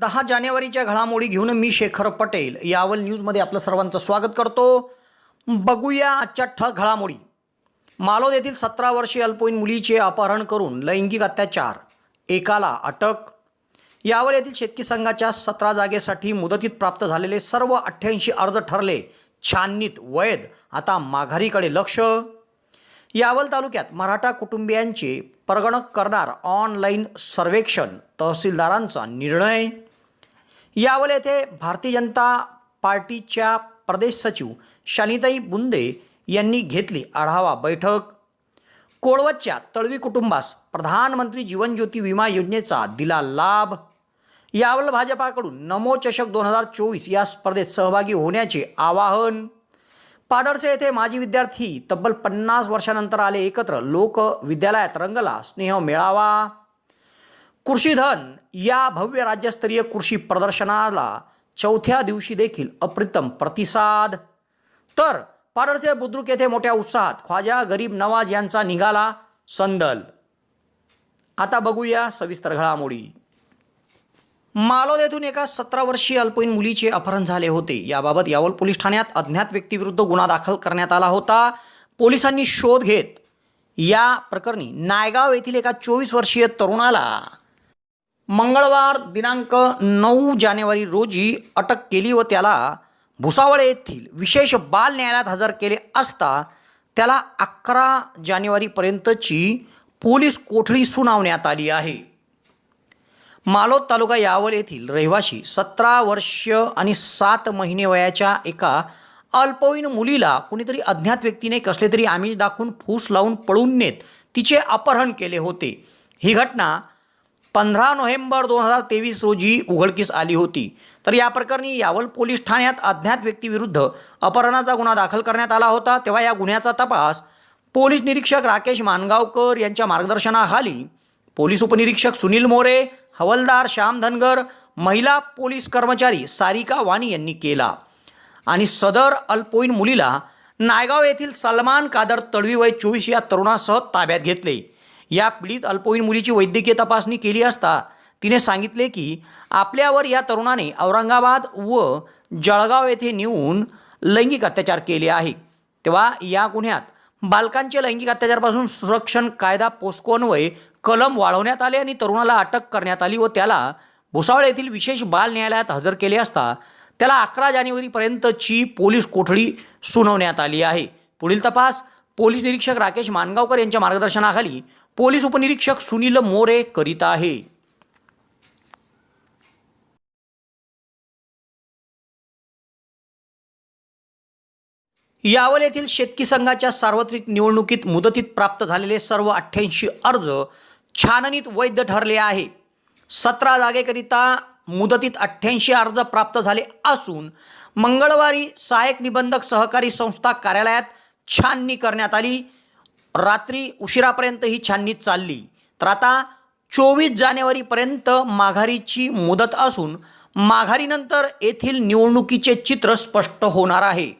दहा जानेवारीच्या घडामोडी घेऊन मी शेखर पटेल. यावल न्यूजमध्ये आपलं सर्वांचं स्वागत करतो. बघूया आजच्या ठळक घडामोडी. मालोद येथील सतरा वर्षीय अल्पवयीन मुलीचे अपहरण करून लैंगिक अत्याचार. एकाला अटक. यावल येथील शेतकी संघाच्या सतरा जागेसाठी मुदतीत प्राप्त झालेले सर्व अठ्ठ्याऐंशी अर्ज ठरले. छाननीत वैध. आता माघारीकडे लक्ष. यावल तालुक्यात मराठा कुटुंबियांचे परगणक करणार ऑनलाईन सर्वेक्षण. तहसीलदारांचा निर्णय. यावल येथे भारतीय जनता पार्टीच्या प्रदेश सचिव शालिताई बुंदे यांनी घेतली आढावा बैठक. कोळवतच्या तळवी कुटुंबास प्रधानमंत्री जीवन ज्योती विमा योजनेचा दिला लाभ. यावल भाजपाकडून नमो चषक दोन हजार चोवीस या स्पर्धेत सहभागी होण्याचे आवाहन. पाडरसे येथे माजी विद्यार्थी तब्बल पन्नास वर्षानंतर आले एकत्र लोक विद्यालयात रंगला स्नेह मेळावा. कृषीधन या भव्य राज्यस्तरीय कृषी प्रदर्शनाला चौथ्या दिवशी देखील अप्रतिम प्रतिसाद. तर पारडचे बुद्रुक येथे मोठ्या उत्साहात ख्वाजा गरीब नवाज यांचा निघाला संदल. आता बघूया सविस्तर घडामोडी. मालोद येथून एका सतरा वर्षीय अल्पवयीन मुलीचे अपहरण झाले होते. याबाबत यावल पोलीस ठाण्यात अज्ञात व्यक्तीविरुद्ध गुन्हा दाखल करण्यात आला होता. पोलिसांनी शोध घेत या प्रकरणी नायगाव येथील एका चोवीस वर्षीय तरुणाला मंगळवार दिनांक नऊ जानेवारी रोजी अटक केली व त्याला भुसावळ येथील विशेष बाल न्यायालयात हजर केले असता त्याला अकरा जानेवारीपर्यंतची पोलीस कोठडी सुनावण्यात आली आहे. मालोद तालुका यावल येथील रहिवाशी सतरा वर्ष आणि सात महिने वयाच्या एका अल्पवयीन मुलीला कुणीतरी अज्ञात व्यक्तीने कसले तरी आमिष दाखवून फूस लावून पळून नेत तिचे अपहरण केले होते. ही घटना पंधरा नोव्हेंबर दोन हजार तेवीस रोजी उघडकीस आली होती. तर या प्रकरणी यावल पोलीस ठाण्यात अज्ञात व्यक्तीविरुद्ध अपहरणाचा गुन्हा दाखल करण्यात आला होता. तेव्हा या गुन्ह्याचा तपास पोलीस निरीक्षक राकेश मानगावकर यांच्या मार्गदर्शनाखाली पोलीस उपनिरीक्षक सुनील मोरे हवलदार श्याम धनगर महिला पोलीस कर्मचारी सारिका वाणी यांनी केला. आणि सदर अल्पोईन मुलीला नायगाव येथील सलमान कादर तडवी वय चोवीस या तरुणासह ताब्यात घेतले. या पीडित अल्पवयीन मुलीची वैद्यकीय तपासणी केली असता तिने सांगितले की आपल्यावर या तरुणाने औरंगाबाद व जळगाव येथे नेऊन लैंगिक अत्याचार केले आहे. तेव्हा या गुन्ह्यात बालकांचे लैंगिक अत्याचारापासून संरक्षण कायदा पोस्कोन्वये कलम वाढवण्यात आले आणि तरुणाला अटक करण्यात आली व त्याला भुसावळ येथील विशेष बाल न्यायालयात हजर केले असता त्याला अकरा जानेवारीपर्यंतची पोलीस कोठडी सुनावण्यात आली आहे. पुढील तपास पोलीस निरीक्षक राकेश मानगावकर यांच्या मार्गदर्शनाखाली पोलीस उपनिरीक्षक सुनील मोरे करीत आहे. यावल येथील शेतकी संघाच्या सार्वत्रिक निवडणुकीत मुदतीत प्राप्त झालेले सर्व अठ्ठ्याऐंशी अर्ज छाननीत वैध ठरले आहे. सतरा जागेकरिता मुदतीत अठ्ठ्याऐंशी अर्ज प्राप्त झाले असून मंगळवारी सहाय्यक निबंधक सहकारी संस्था कार्यालयात छाननी करण्यात आली. रात्री उशिरापर्यंत ही छाननी चालली. तर आता चोवीस जानेवारीपर्यंत माघारीची मुदत असून माघारीनंतर येथील निवडणुकीचे चित्र स्पष्ट होणार आहे.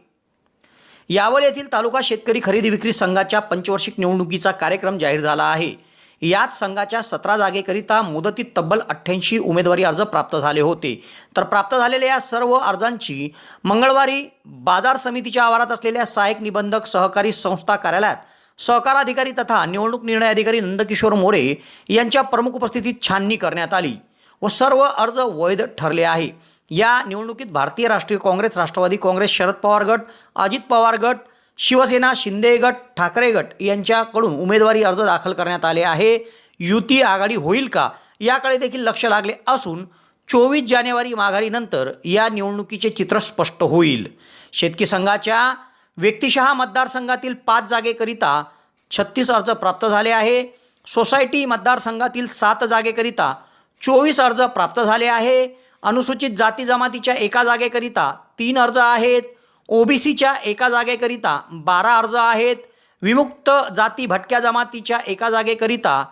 यावल येथील तालुका शेतकरी खरेदी विक्री संघाच्या पंचवार्षिक निवडणुकीचा कार्यक्रम जाहीर झाला आहे. याच संघाच्या सतरा जागेकरिता मुदतीत तब्बल अठ्ठ्याऐंशी उमेदवारी अर्ज प्राप्त झाले होते. तर प्राप्त झालेल्या या सर्व अर्जांची मंगळवारी बाजार समितीच्या आवारात असलेल्या सहाय्यक निबंधक सहकारी संस्था कार्यालयात सहकार अधिकारी तथा निवडणूक निर्णय अधिकारी नंदकिशोर मोरे यांच्या प्रमुख उपस्थितीत छाननी करण्यात आली व सर्व अर्ज वैध ठरले आहे. या निवडणुकीत भारतीय राष्ट्रीय काँग्रेस राष्ट्रवादी काँग्रेस शरद पवार गट अजित पवार गट शिवसेना शिंदे गट ठाकरे गट यांच्याकडून उमेदवारी अर्ज दाखल करण्यात आले आहे. युती आघाडी होईल का याकडे देखील लक्ष लागले असून चोवीस जानेवारी माघारीनंतर या निवडणुकीचे चित्र स्पष्ट होईल. शेतकी संघाच्या व्यक्तिशः मतदारसंघातील पाच जागेकरिता छत्तीस अर्ज प्राप्त झाले आहे. सोसायटी मतदारसंघातील सात जागेकरिता चोवीस अर्ज प्राप्त झाले आहे. अनुसूचित जाती जमातीच्या एका जागेकरिता तीन अर्ज आहेत. ओबीसीच्या एका जागेकरिता बारा अर्ज आहेत. विमुक्त जाती भटक्या जमातीच्या एका जागेकरिता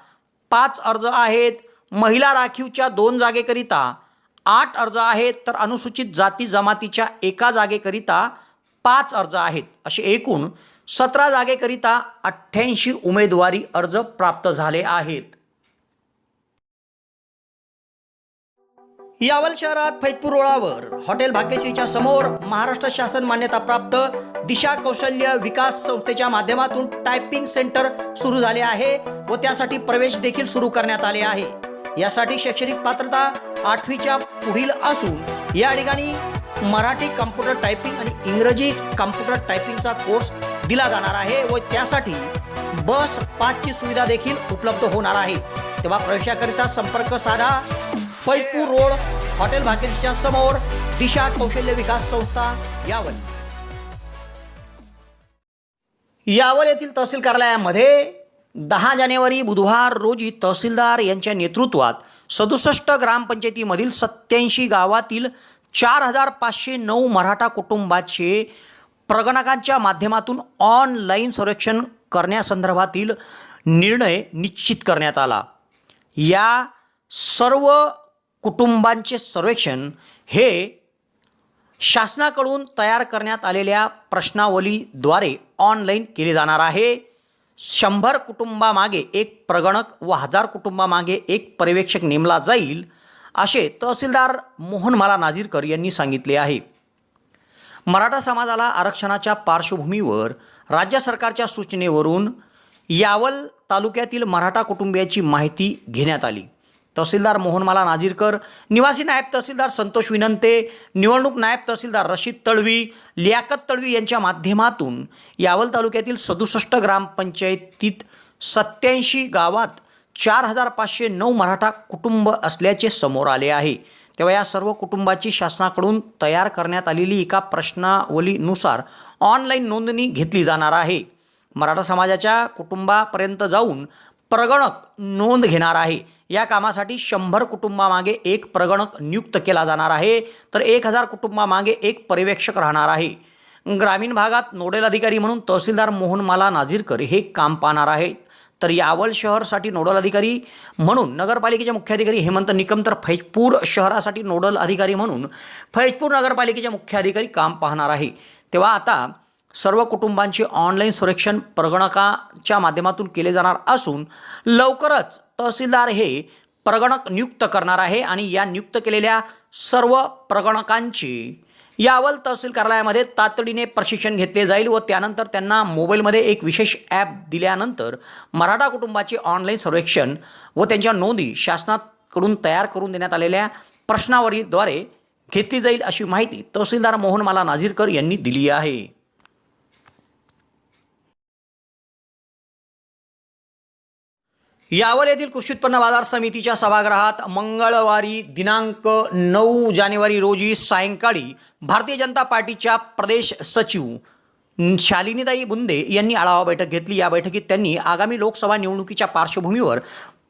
पाच अर्ज आहेत. महिला राखीवच्या दोन जागेकरिता आठ अर्ज आहेत. तर अनुसूचित जाती जमातीच्या एका जागेकरिता पाच अर्ज आहेत. असे एकूण सतरा जागेकरिता अठ्ठ्याऐंशी उमेदवारी अर्ज प्राप्त झाले आहेत. यावल शहरात फैतपूर रोडावर हॉटेल भाग्यश्रीच्या समोर महाराष्ट्र शासन मान्यताप्राप्त दिशा कौशल्य विकास संस्थेच्या माध्यमातून टायपिंग सेंटर सुरू झाले आहे व त्यासाठी प्रवेश देखील सुरू करण्यात आले आहे. यासाठी शैक्षणिक पात्रता आठवीच्या पुढील असून या ठिकाणी मराठी कम्प्युटर टायपिंग आणि इंग्रजी कम्प्युटर टायपिंगचा कोर्स दिला जाणार आहे व त्यासाठी बस पाचची सुविधा देखील उपलब्ध होणार आहे. तेव्हा प्रवेशाकरिता संपर्क साधा. फैपूर रोड हॉटेल भाग्यश्रीच्या समोर दिशा कौशल्य विकास संस्था यावल. यावल येथील तहसील कार्यालयामध्ये दहा जानेवारी बुधवार रोजी तहसीलदार यांच्या नेतृत्वात सदुसष्ट ग्रामपंचायतीमधील सत्याऐंशी गावातील चार हजार पाचशे नऊ मराठा कुटुंबाचे प्रगणकांच्या माध्यमातून ऑनलाईन सर्वेक्षण करण्यासंदर्भातील निर्णय निश्चित करण्यात आला. या सर्व कुटुंबांचे सर्वेक्षण हे शासनाकडून तयार करण्यात आलेल्या प्रश्नावलीद्वारे ऑनलाईन केले जाणार आहे. शंभर कुटुंबामागे एक प्रगणक व हजार कुटुंबामागे एक पर्यवेक्षक नेमला जाईल. असे तहसीलदार मोहनमाला नाझीरकर यांनी सांगितले आहे. मराठा समाजाला आरक्षणाच्या पार्श्वभूमीवर राज्य सरकारच्या सूचनेवरून यावल तालुक्यातील मराठा कुटुंबियाची माहिती घेण्यात आली. तहसीलदार मोहनमाला नाझीरकर निवासी नायब तहसीलदार संतोष विनंते निवडणूक नायब तहसीलदार रशीद तळवी लियाकत तळवी यांच्या माध्यमातून यावल तालुक्यातील सदुसष्ट ग्रामपंचायतीत सत्याऐंशी गावात चार हजार पाचशे नऊ मराठा कुटुंब असल्याचे समोर आले आहे. तेव्हा या सर्व कुटुंबाची शासनाकडून तयार करण्यात आलेली एका प्रश्नावलीनुसार ऑनलाईन नोंदणी घेतली जाणार आहे. मराठा समाजाच्या कुटुंबापर्यंत जाऊन प्रगणक नोंद घेणार आहे. या कामासाठी शंभर कुटुंबामागे एक प्रगणक नियुक्त केला जाणार आहे. तर एक हजार कुटुंबामागे एक पर्यवेक्षक राहणार आहे. ग्रामीण भागात नोडल अधिकारी म्हणून तहसीलदार मोहन माला नाझीरकर हे काम पाहणार आहेत. तर यावल शहरसाठी नोडल अधिकारी म्हणून नगरपालिकेचे मुख्याधिकारी हेमंत निकम तर फैजपूर शहरासाठी नोडल अधिकारी म्हणून फैजपूर नगरपालिकेचे मुख्याधिकारी काम पाहणार आहे. तेव्हा आता सर्व कुटुंबांचे ऑनलाईन संरक्षण प्रगणकाच्या माध्यमातून केले जाणार असून लवकरच तहसीलदार हे प्रगणक नियुक्त करणार आहे आणि या नियुक्त केलेल्या सर्व प्रगणकांची यावल तहसील कार्यालयामध्ये तातडीने प्रशिक्षण घेतले जाईल व त्यानंतर त्यांना मोबाईलमध्ये एक विशेष ॲप दिल्यानंतर मराठा कुटुंबाचे ऑनलाईन सर्वेक्षण व त्यांच्या नोंदी शासनाकडून तयार करून देण्यात आलेल्या प्रश्नावलीद्वारे घेतली जाईल अशी माहिती तहसीलदार मोहन माला नाझीरकर यांनी दिली आहे. यावल येथील कृषी उत्पन्न बाजार समितीच्या सभागृहात मंगळवारी दिनांक नऊ जानेवारी रोजी सायंकाळी भारतीय जनता पार्टीच्या प्रदेश सचिव शालिनीताई बुंदे यांनी आढावा बैठक घेतली. या बैठकीत त्यांनी आगामी लोकसभा निवडणुकीच्या पार्श्वभूमीवर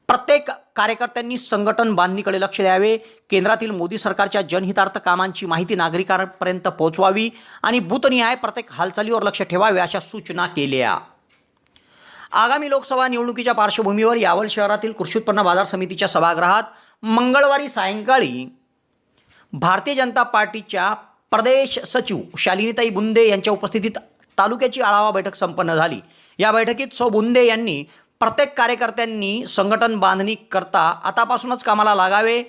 प्रत्येक कार्यकर्त्यांनी संघटन बांधणीकडे लक्ष द्यावे केंद्रातील मोदी सरकारच्या जनहितार्थ कामांची माहिती नागरिकांपर्यंत पोहोचवावी आणि बूथनिहाय प्रत्येक हालचालीवर लक्ष ठेवावे अशा सूचना केल्या. आगामी लोकसभा निवडणुकीच्या पार्श्वभूमीवर यावल शहरातील कृषी उत्पन्न बाजार समितीच्या सभागृहात मंगळवारी सायंकाळी भारतीय जनता पार्टीच्या प्रदेश सचिव शालिनीताई बुंदे यांच्या उपस्थितीत तालुक्याची आढावा बैठक संपन्न झाली. या बैठकीत सौ बुंदे यांनी प्रत्येक कार्यकर्त्यांनी संघटन बांधणी करता आतापासूनच कामाला लागावे.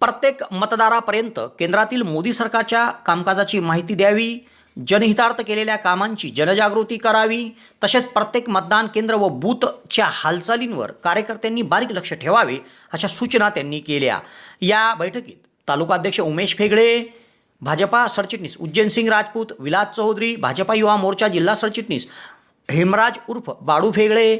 प्रत्येक मतदारापर्यंत केंद्रातील मोदी सरकारच्या कामकाजाची माहिती द्यावी. जनहितार्थ केलेल्या कामांची जनजागृती करावी तसेच प्रत्येक मतदान केंद्र व बूथच्या हालचालींवर कार्यकर्त्यांनी बारीक लक्ष ठेवावे अशा सूचना त्यांनी केल्या. या बैठकीत तालुकाध्यक्ष उमेश फेगडे भाजपा सरचिटणीस उज्जैनसिंग राजपूत विलास चौधरी भाजपा युवा मोर्चा जिल्हा सरचिटणीस हेमराज उर्फ बाडू फेगडे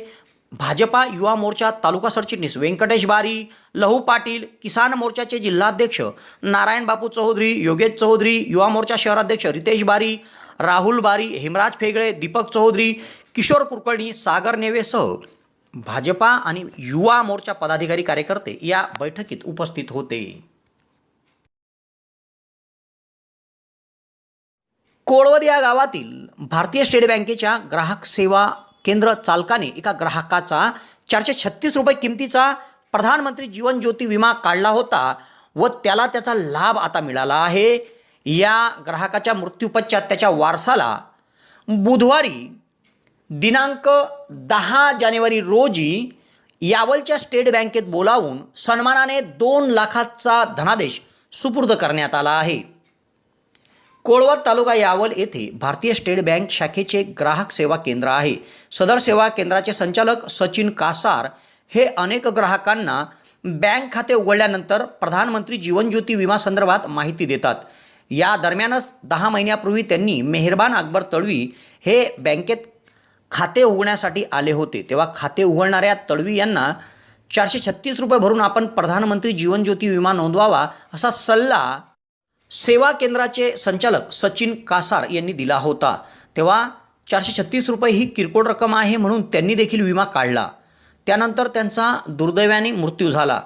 भाजपा युवा मोर्चा तालुका सरचिटणीस व्यंकटेश बारी लहू पाटील किसान मोर्चाचे जिल्हाध्यक्ष नारायण बापू चौधरी योगेश चौधरी युवा मोर्चा शहराध्यक्ष रितेश बारी राहुल बारी हेमराज फेगळे दीपक चौधरी किशोर कुलकर्णी सागर नेवेसह भाजपा आणि युवा मोर्चा पदाधिकारी कार्यकर्ते या बैठकीत उपस्थित होते. कोळवद या गावातील भारतीय स्टेट बँकेच्या ग्राहक सेवा केंद्र चालकाने एका ग्राहकाचा चारशे छत्तीस रुपये किमतीचा प्रधानमंत्री जीवन ज्योती विमा काढला होता व त्याला त्याचा लाभ आता मिळाला आहे. या ग्राहकाच्या मृत्यूपश्चात त्याच्या वारसाला बुधवारी दिनांक दहा जानेवारी रोजी यावलच्या स्टेट बँकेत बोलावून सन्मानाने दोन लाखाचा धनादेश सुपूर्द करण्यात आला आहे. कोळवत तालुका यावल येथे भारतीय स्टेट बँक शाखेचे ग्राहक सेवा केंद्र आहे. सदर सेवा केंद्राचे संचालक सचिन कासार हे अनेक ग्राहकांना बँक खाते उघडल्यानंतर प्रधानमंत्री जीवन ज्योती विमा संदर्भात माहिती देतात. या दरम्यानच दहा महिन्यापूर्वी त्यांनी मेहरबान अकबर तळवी हे बँकेत खाते उघडण्यासाठी आले होते. तेव्हा खाते उघडणाऱ्या तळवी यांना चारशे छत्तीस रुपये भरून आपण प्रधानमंत्री जीवन ज्योती विमा नोंदवावा असा सल्ला सेवा केंद्राचे संचालक सचिन कासार यांनी दिला होता. तेव्हा चारशे छत्तीस रुपये ही किरकोळ रक्कम आहे म्हणून त्यांनी देखील विमा काढला. त्यानंतर त्यांचा दुर्दैवाने मृत्यू झाला.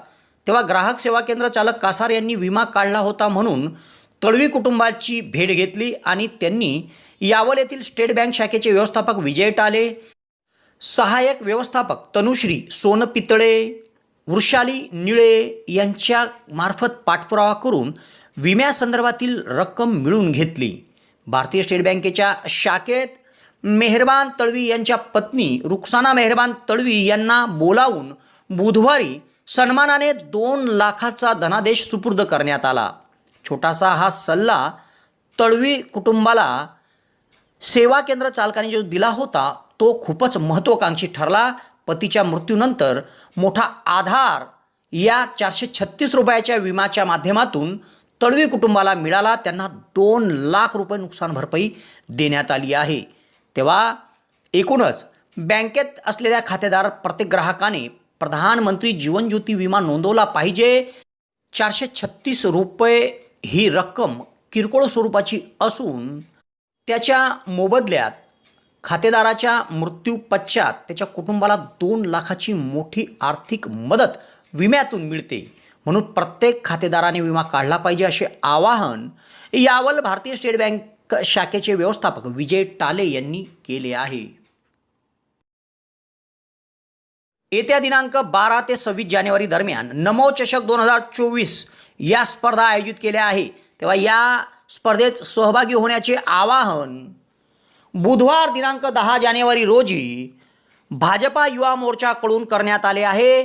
तेव्हा ग्राहक सेवा केंद्र चालक कासार यांनी विमा काढला होता म्हणून तळवी कुटुंबाची भेट घेतली आणि त्यांनी यावल येथील स्टेट बँक शाखेचे व्यवस्थापक विजय टाले सहाय्यक व्यवस्थापक तनुश्री सोनपितळे वृषाली निळे यांच्या मार्फत पाठपुरावा करून विम्यासंदर्भातील रक्कम मिळवून घेतली. भारतीय स्टेट बँकेच्या शाखेत मेहरबान तळवी यांच्या पत्नी रुक्साना मेहरबान तळवी यांना बोलावून बुधवारी सन्मानाने दोन लाखाचा धनादेश सुपूर्द करण्यात आला. छोटासा हा सल्ला तळवी कुटुंबाला सेवा केंद्र चालकाने जो दिला होता तो खूपच महत्त्वाकांक्षी ठरला. पतीच्या मृत्यूनंतर मोठा आधार या चारशे छत्तीस रुपयाच्या विम्याच्या माध्यमातून तळवी कुटुंबाला मिळाला त्यांना दोन लाख रुपये नुकसान भरपाई देण्यात आली आहे. तेव्हा एकूणच बँकेत असलेल्या खातेदार प्रत्येक ग्राहकाने प्रधानमंत्री जीवन ज्योती विमा नोंदवला पाहिजे. चारशे छत्तीस रुपये ही रक्कम किरकोळ स्वरूपाची असून त्याच्या मोबदल्यात खातेदाराच्या मृत्यू पश्चात त्याच्या कुटुंबाला दोन लाखाची मोठी आर्थिक मदत विम्यातून मिळते. म्हणून प्रत्येक खातेदाराने विमा काढला पाहिजे असे आवाहन यावल भारतीय स्टेट बँक शाखेचे व्यवस्थापक विजय टाले यांनी केले आहे. येत्या दिनांक बारा ते सव्वीस जानेवारी दरम्यान नमो चषक दोन हजार चोवीस या स्पर्धा आयोजित केल्या आहे. तेव्हा या स्पर्धेत सहभागी होण्याचे आवाहन बुधवार दिनांक दहा जानेवारी रोजी भाजपा युवा मोर्चाकडून करण्यात आले आहे.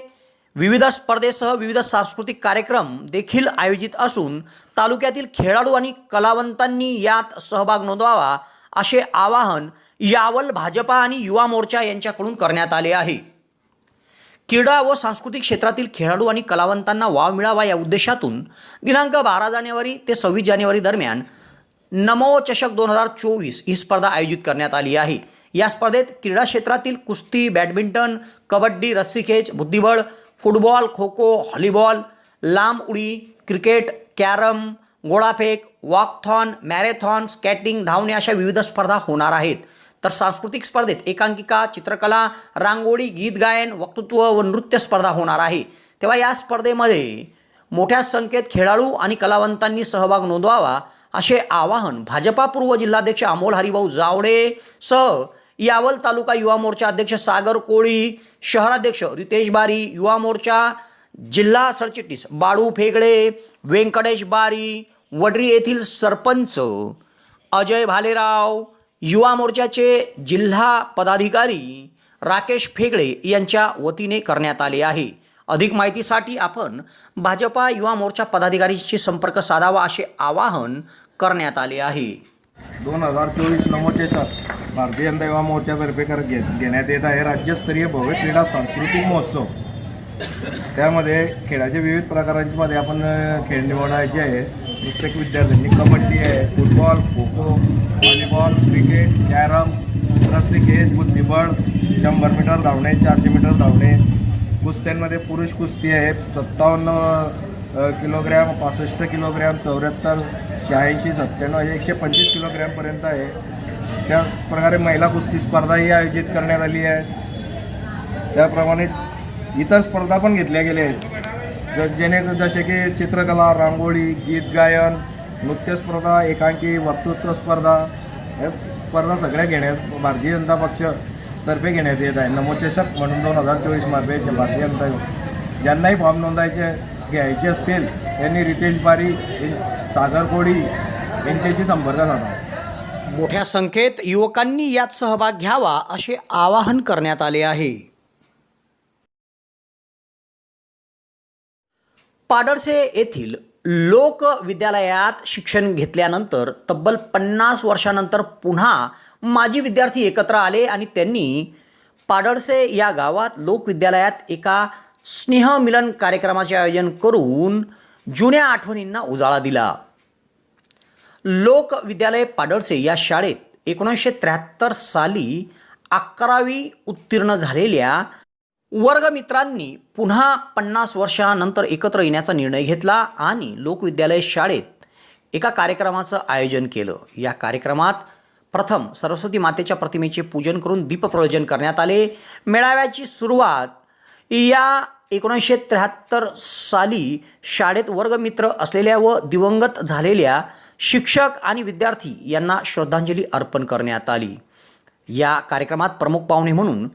विविध स्पर्धेसह विविध सांस्कृतिक कार्यक्रम देखील आयोजित असून तालुक्यातील खेळाडू आणि कलावंतांनी यात सहभाग नोंदवावा असे आवाहन यावल भाजपा आणि युवा मोर्चा यांच्याकडून करण्यात आले आहे. क्रीडा व सांस्कृतिक क्षेत्रातील खेळाडू आणि कलावंतांना वाव मिळावा या उद्देशातून दिनांक बारा जानेवारी ते सव्वीस जानेवारी दरम्यान नमो चषक दोन हजार चोवीस ही स्पर्धा आयोजित करण्यात आली आहे. या स्पर्धेत क्रीडा क्षेत्रातील कुस्ती बॅडमिंटन कबड्डी रस्सीखेच बुद्धिबळ फुटबॉल खो खो हॉलीबॉल लांब उडी क्रिकेट कॅरम गोळाफेक वॉकथॉन मॅरेथॉन स्कॅटिंग धावणे अशा विविध स्पर्धा होणार आहेत. तर सांस्कृतिक स्पर्धेत एकांकिका चित्रकला रांगोळी गीत गायन वक्तृत्व व नृत्य स्पर्धा होणार आहे. तेव्हा या स्पर्धेमध्ये मोठ्या संख्येत खेळाडू आणि कलावंतांनी सहभाग नोंदवावा असे आवाहन भाजपा पूर्व जिल्हाध्यक्ष अमोल हरिभाऊ जावडे सह यावल तालुका युवा मोर्चा अध्यक्ष सागर कोळी शहराध्यक्ष रितेश बारी युवा मोर्चा जिल्हा सरचिटणीस बाळू फेगडे व्यंकटेश बारी वडरी येथील सरपंच अजय भालेराव युवा मोर्चाचे जिल्हा पदाधिकारी राकेश फेगडे यांच्या वतीने करण्यात आले आहे. अधिक माहितीसाठी आपण भाजपा युवा मोर्चा पदाधिकारीशी संपर्क साधावा असे आवाहन करण्यात आले आहे. दोन हजार चोवीस नमोचे सर भारतीय जनता युवा मोर्चातर्फे कर घे घेण्यात येत आहे राज्यस्तरीय भव्य क्रीडा सांस्कृतिक महोत्सव. त्यामध्ये खेळाचे विविध प्रकारांमध्ये आपण खेळ निवडायचे आहे. प्रत्येक विद्यार्थ्यांनी कबड्डी आहे football kho kho volleyball cricket carrom रस्सीखेच बुद्धिबळ शंभर मीटर धावणे चारशे मीटर धावणे. कुस्त्यांमध्ये पुरुष कुस्ती आहे सत्तावन्न किलोग्रॅम पासष्ट किलोग्रॅम चौऱ्याहत्तर शहाऐंशी सत्त्याण्णव एकशे पंचवीस किलोग्रॅमपर्यंत आहे. त्या प्रकारे महिला कुस्ती स्पर्धाही आयोजित करण्यात आली आहे. त्याप्रमाणे इतर स्पर्धा पण घेतल्या गेल्या आहेत. ज- जेणे जसे की चित्रकला रांगोळी गीत गायन नृत्यस्पर्धा एकांकी वक्तृत्व स्पर्धा या स्पर्धा सगळ्या घेण्यात भारतीय जनता पक्षतर्फे घेण्यात येत आहे. नमोचषक म्हणून दोन हजार चोवीस भारतीय जनता ज्यांनाही फॉर्म नोंदायचे घ्यायचे असतील त्यांनी रितेश बारी सागर कोळी यांच्याशी संपर्क साधा मोठ्या संख्येत युवकांनी यात सहभाग घ्यावा असे आवाहन करण्यात आले आहे. पाडळसे येथील लोक विद्यालयात शिक्षण घेतल्यानंतर तब्बल पन्नास वर्षानंतर पुन्हा माजी विद्यार्थी एकत्र आले आणि त्यांनी पाडळसे या गावात लोकविद्यालयात एका स्नेहमिलन कार्यक्रमाचे आयोजन करून जुन्या आठवणींना उजाळा दिला. लोक विद्यालय पाडळसे या शाळेत एकोणीसशे त्र्याहत्तर साली अकरावी उत्तीर्ण झालेल्या वर्गमित्रांनी पुन्हा पन्नास वर्षानंतर एकत्र येण्याचा निर्णय घेतला आणि लोकविद्यालय शाळेत एका कार्यक्रमाचं आयोजन केलं. या कार्यक्रमात प्रथम सरस्वती मातेच्या प्रतिमेचे पूजन करून दीपप्रयोजन करण्यात आले. मेळाव्याची सुरुवात या एकोणीसशे त्र्याहत्तर साली शाळेत वर्गमित्र असलेल्या व दिवंगत झालेल्या शिक्षक आणि विद्यार्थी यांना श्रद्धांजली अर्पण करण्यात आली. या कार्यक्रमात प्रमुख पाहुणे म्हणून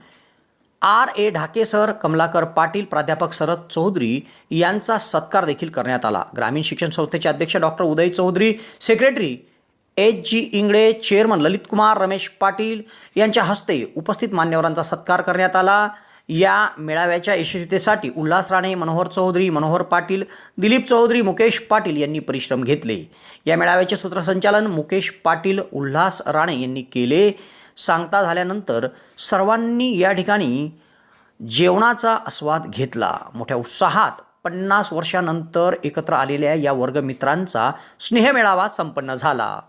आर. ए. ढाके सर कमलाकर पाटील प्राध्यापक शरद चौधरी यांचा सत्कार देखील करण्यात आला. ग्रामीण शिक्षण संस्थेचे अध्यक्ष doctor Uday Chaudhari secretary H. G. Ingale chairman Lalit Kumar Ramesh Patil यांच्या हस्ते उपस्थित मान्यवरांचा सत्कार करण्यात आला. या मेळाव्याच्या यशस्वीतेसाठी उल्हास राणे मनोहर चौधरी मनोहर पाटील दिलीप चौधरी मुकेश पाटील यांनी परिश्रम घेतले. या मेळाव्याचे सूत्रसंचालन मुकेश पाटील उल्हास राणे यांनी केले. सांगता झाल्यानंतर सर्वांनी या ठिकाणी जेवणाचा आस्वाद घेतला. मोठ्या उत्साहात पन्नास वर्षानंतर एकत्र आलेल्या या वर्गमित्रांचा स्नेहमेळावा संपन्न झाला.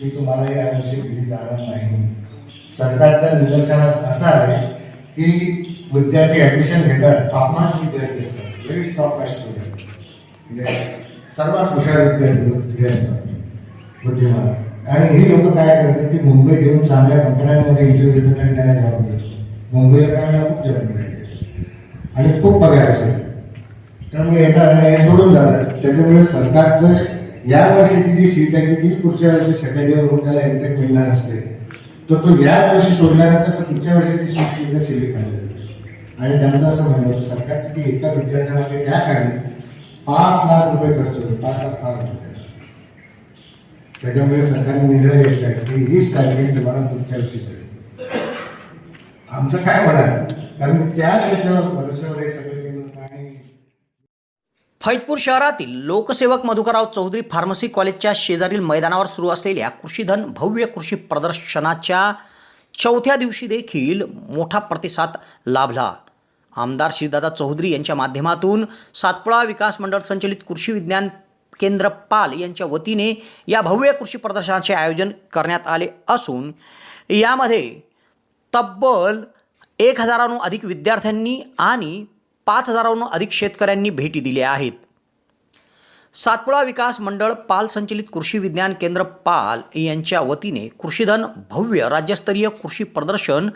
तुम्हाला या दिली जाणार नाही. सरकारच्या निदर्शनास असणार आहे की विद्यार्थी ऍडमिशन घेतात टॉपनॉच विद्यार्थी असतात व्हेरी टॉप स्टुडंट म्हणजे सर्वात हुशार विद्यार्थी हे असतात बुद्धिमान. आणि हे लोक काय करतात की मुंबई घेऊन चांगल्या कंपन्यांमध्ये इंटरव्ह्यू देतात आणि त्यांना जॉब मिळतो मुंबईला काय वेळा खूप जॉब मिळाले. आणि खूप पगार असेल. त्यामुळे येतात आणि हे सोडून जातात. त्याच्यामुळे सरकारचं या वर्षीची जी सीट आहे ती पुढच्या वर्षी सेकंड इयर होऊन त्याला एंटेक मिळणार असते. तर तो या वर्षी सोडल्यानंतर तो पुढच्या वर्षीची सीट सिलेक्ट झाली जाते आणि त्यांचं असं म्हणणं होतं सरकारची की एका विद्यार्थ्यामध्ये त्या काळी पाच लाख रुपये खर्च होते पाच लाख फार होते त्याच्यामुळे सरकारने निर्णय घेतला की ही स्टायपेंड तुम्हाला पुढच्या वर्षी मिळेल. आमचं काय म्हणाल कारण त्याच याच्यावर भरोश्यावर हे सगळं फैजपूर शहरातील लोकसेवक मधुकरराव चौधरी फार्मसी कॉलेजच्या शेजारील मैदानावर सुरू असलेल्या कृषीधन भव्य कृषी प्रदर्शनाच्या चौथ्या दिवशी देखील मोठा प्रतिसाद लाभला. आमदार श्रीदादा चौधरी यांच्या माध्यमातून सातपुळा विकास मंडळ संचलित कृषी विज्ञान केंद्र पाल यांच्या वतीने या भव्य कृषी प्रदर्शनाचे आयोजन करण्यात आले असून यामध्ये तब्बल एक हजाराहून अधिक विद्यार्थ्यांनी आणि पाच हजाराहून अधिक शेतकऱ्यांनी भेटी दिल्या आहेत. सातपुळा विकास मंडळ पाल संचलित कृषी विज्ञान केंद्र पाल यांच्या वतीने कृषीधन भव्य राज्यस्तरीय कृषी प्रदर्शन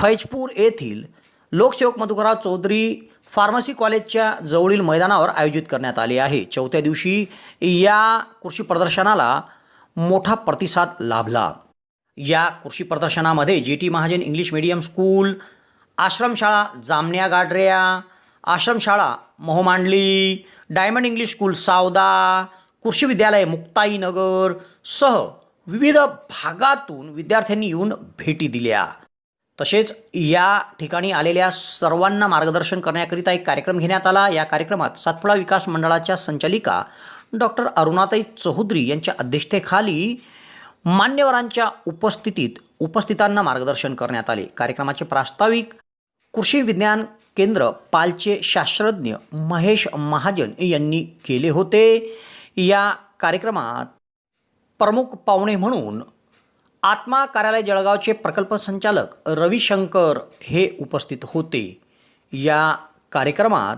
फैजपूर येथील लोकसेवक मधुकरराव चौधरी फार्मसी कॉलेजच्या जवळील मैदानावर आयोजित करण्यात आले आहे. चौथ्या दिवशी या कृषी प्रदर्शनाला मोठा प्रतिसाद लाभला. या कृषी प्रदर्शनामध्ये J T Mahajan English medium school आश्रमशाळा जामण्या गाडऱ्या आश्रमशाळा Mohamandli diamond English school Savda कृषी विद्यालय मुक्ताईनगर सह विविध भागातून विद्यार्थ्यांनी येऊन भेटी दिल्या. तसेच या ठिकाणी आलेल्या सर्वांना मार्गदर्शन करण्याकरिता एक कार्यक्रम घेण्यात आला. या कार्यक्रमात सातपुडा विकास मंडळाच्या संचालिका डॉक्टर अरुणाताई चौधरी यांच्या अध्यक्षतेखाली मान्यवरांच्या उपस्थितीत उपस्थितांना मार्गदर्शन करण्यात आले. कार्यक्रमाचे प्रास्ताविक कृषी विज्ञान केंद्र पालचे शास्त्रज्ञ महेश महाजन यांनी केले होते. या कार्यक्रमात प्रमुख पाहुणे म्हणून आत्मा कार्यालय जळगावचे प्रकल्प संचालक रविशंकर हे उपस्थित होते. या कार्यक्रमात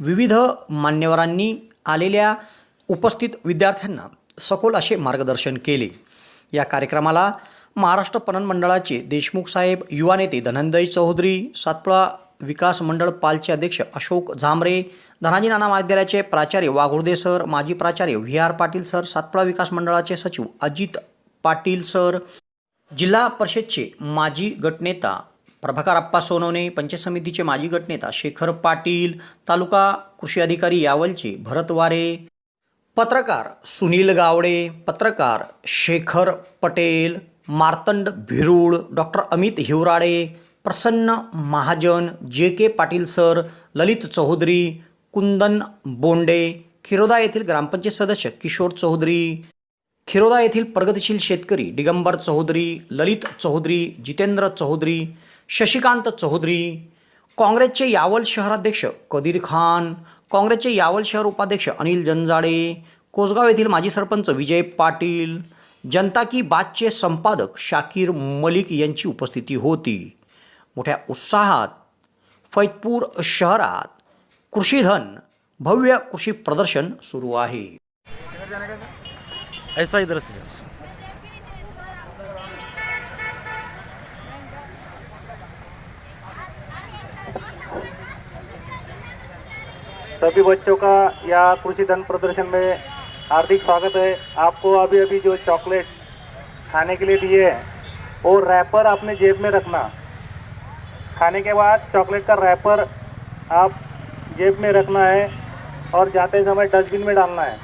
विविध मान्यवरांनी आलेल्या उपस्थित विद्यार्थ्यांना सखोल असे मार्गदर्शन केले. या कार्यक्रमाला महाराष्ट्र पणन मंडळाचे देशमुख साहेब युवा नेते धनंजय चौधरी सातपुळा विकास मंडळ पालचे अध्यक्ष अशोक झांबरे धनाजी नाना महाविद्यालयाचे प्राचार्य वाघुर्दे सर माजी प्राचार्य V R Patil sir Satpuda Vikas मंडळाचे सचिव अजित पाटील सर जिल्हा परिषदचे माजी गटनेता प्रभाकर अप्पा सोनवणे पंचायत समितीचे माजी गटनेता शेखर पाटील तालुका कृषी अधिकारी यावलचे भरत वारे पत्रकार सुनील गावडे पत्रकार Shekhar Patel Martand Bhirul doctor Amit Hiwrade Prasanna Mahajan J K Patil sir Lalit Chaudhari Kundan Bonde Khiroda येथील ग्रामपंचायत सदस्य किशोर चौधरी खिरोदा येथील प्रगतिशील शेतकरी दिगंबर चौधरी ललित चौधरी जितेंद्र चौधरी शशिकांत चौधरी काँग्रेसचे यावल शहराध्यक्ष कदीर खान काँग्रेसचे यावल शहर उपाध्यक्ष अनिल जंजाडे कोसगाव येथील माजी सरपंच विजय पाटील जनता की बातचे संपादक शाकीर मलिक यांची उपस्थिती होती. मोठ्या उत्साहात फैजपूर शहरात कृषीधन भव्य कृषी प्रदर्शन सुरू आहे. ऐसा इधर से सभी बच्चों का या कृषि धन प्रदर्शन में हार्दिक स्वागत है। आपको अभी अभी जो चॉकलेट खाने के लिए दिए हैं वो रैपर अपने जेब में रखना। खाने के बाद चॉकलेट का रैपर आप जेब में रखना है और जाते समय डस्टबिन में डालना है।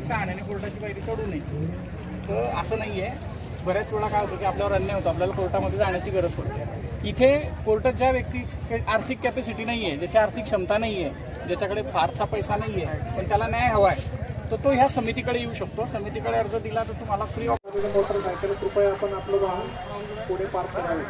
शहाण्याने कोर्टाची पायरी चढू नये तर असं नाही आहे बऱ्याच वेळा काय होतं की आपल्यावर अन्याय होतो. आपल्याला कोर्टामध्ये जाण्याची गरज पडते. इथे कोर्टात ज्या व्यक्ती आर्थिक कॅपॅसिटी नाही आहे ज्याची आर्थिक क्षमता नाही आहे ज्याच्याकडे फारसा पैसा नाही आहे पण त्याला न्याय हवा आहे तर तो ह्या समितीकडे येऊ शकतो. समितीकडे अर्ज दिला तर तुम्हाला फ्री ऑफ मोटरसायकल कृपया आपण आपलं वाहन पुढे पार्क करावे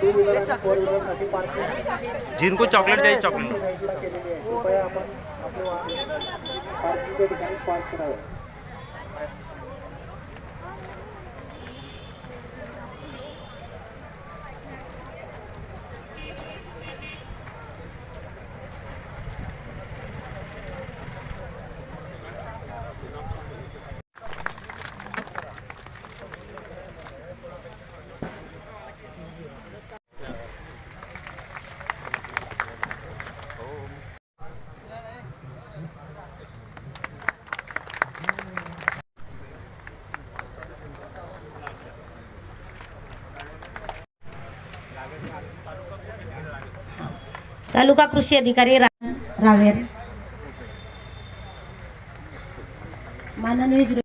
टू व्हीलर आणि फोर व्हीलरसाठी पार्किंग जिनको चॉकलेट चाहिए चॉकलेट कृपया आपण आपले वाहन पार्किंगच्या ठिकाणी पार्क करावे तालुका कृषी अधिकारी रा- रावेर. माननीय त्यांच्या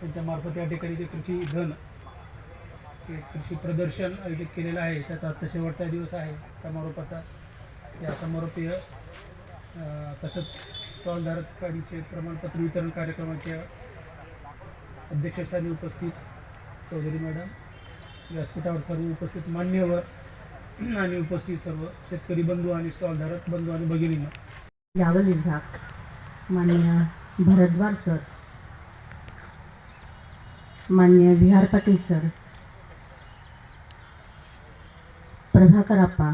त्यांच्यामार्फत या ठिकाणी जे कृषी धन कृषी प्रदर्शन आयोजित केलेलं आहे त्याचा आजचा शेवटचा दिवस आहे. समारोपाचा. या समारोपीय तसंच स्टॉलधारकांचे प्रमाणपत्र वितरण कार्यक्रमाच्या अध्यक्षस्थानी उपस्थित चौधरी मॅडम व्यासपीठावर सर्व उपस्थित मान्यवर आणि उपस्थित सर्व शेतकरी बंधू आणि स्टॉलधारक बंधू आणि भगिनींना. यावल विभाग मान्य भरद्वार सर मान्य विहार पाटील सर प्रभाकर आप्पा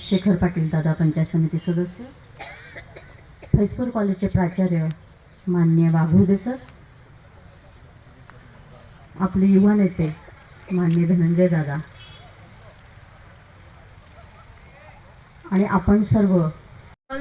शेखर पाटील दादा पंचायत समिती सदस्य फैजपूर कॉलेजचे प्राचार्य मान्य वाघुदे सर आपले युवा नेते मान्य धनंजय दादा. आणि आपण सर्व.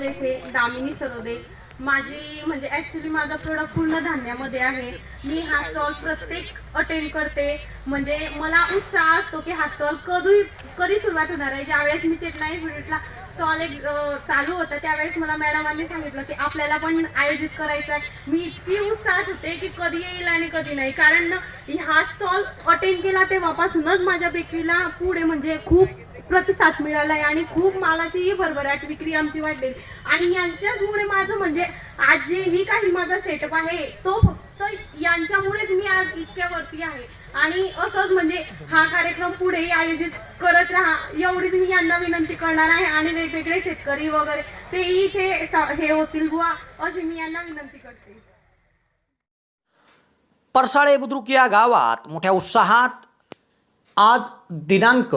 येथे दामिनी सरोदे माझी म्हणजे ॲक्च्युली माझा प्रोडक्ट पूर्ण धान्यामध्ये आहे. मी हा स्टॉल प्रत्येक अटेंड करते. म्हणजे मला उत्साह असतो की हा स्टॉल कधी कधी सुरुवात होणार आहे. ज्यावेळेस मी चेन्नई मिनिटला स्टॉल एक चालू होता. त्यावेळेस मला मॅडमांनी सांगितलं की आपल्याला पण आयोजित करायचं आहे मी इतकी उत्साहात होते की कधी येईल आणि कधी नाही. कारण हा स्टॉल अटेंड केला तेव्हापासूनच माझ्या बेकरीला पुढे म्हणजे खूप प्रतिसाद मिळाला आहे आणि खूप मालाचीही भरभराट विक्री आमची वाढलेली आणि यांच्याचमुळे माझं म्हणजे आज जेही काही माझा सेटअप आहे तो फक्त यांच्यामुळेच मी आज इतक्या वरती आहे. आणि असंच म्हणजे हा कार्यक्रम पुढेही आयोजित करत राहा. एवढीच मी यांना विनंती करणार आहे आणि वेगवेगळे शेतकरी वगैरे तेही इथे हे होतील बुवा अशी मी यांना विनंती करते. परसाळे बुद्रुक या गावात मोठ्या उत्साहात आज दिनांक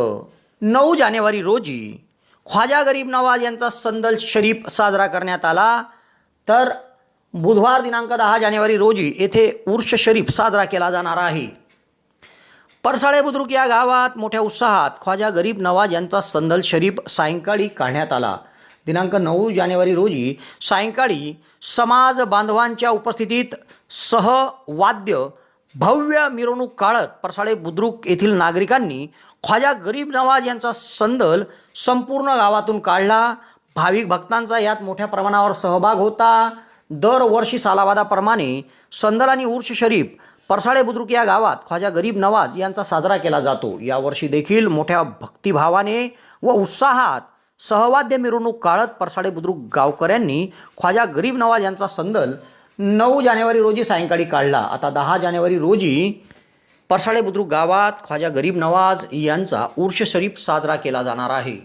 नऊ जानेवारी रोजी ख्वाजा गरीब नवाज यांचा संदल शरीफ साजरा करण्यात आला. तर बुधवार दिनांक दहा जानेवारी रोजी येथे उर्ष शरीफ साजरा केला जाणार आहे. परसाळे बुद्रुक या गावात मोठ्या उत्साहात ख्वाजा गरीब नवाज यांचा संदल शरीफ सायंकाळी काढण्यात आला. दिनांक नऊ जानेवारी रोजी सायंकाळी समाज बांधवांच्या उपस्थितीत सहवाद्य भव्य मिरवणूक काढत परसाळे बुद्रुक येथील नागरिकांनी ख्वाजा गरीब नवाज यांचा संदल संपूर्ण गावातून काढला. भाविक भक्तांचा यात मोठ्या प्रमाणावर सहभाग होता. दरवर्षी सालावादाप्रमाणे संदल आणि उर्ष शरीफ परसाळे बुद्रुक या गावात ख्वाजा गरीब नवाज यांचा साजरा केला जातो. यावर्षी देखील मोठ्या भक्तिभावाने व उत्साहात सहवाद्य मिरवणूक काढत परसाळे बुद्रुक गावकऱ्यांनी ख्वाजा गरीब नवाज यांचा संदल नऊ जानेवारी रोजी सायंकाळी काढला. आता दहा जानेवारी रोजी परसाळे बुद्रुक गावात ख्वाजा गरीब नवाज यांचा उर्ष शरीफ साजरा केला जाणार आहे.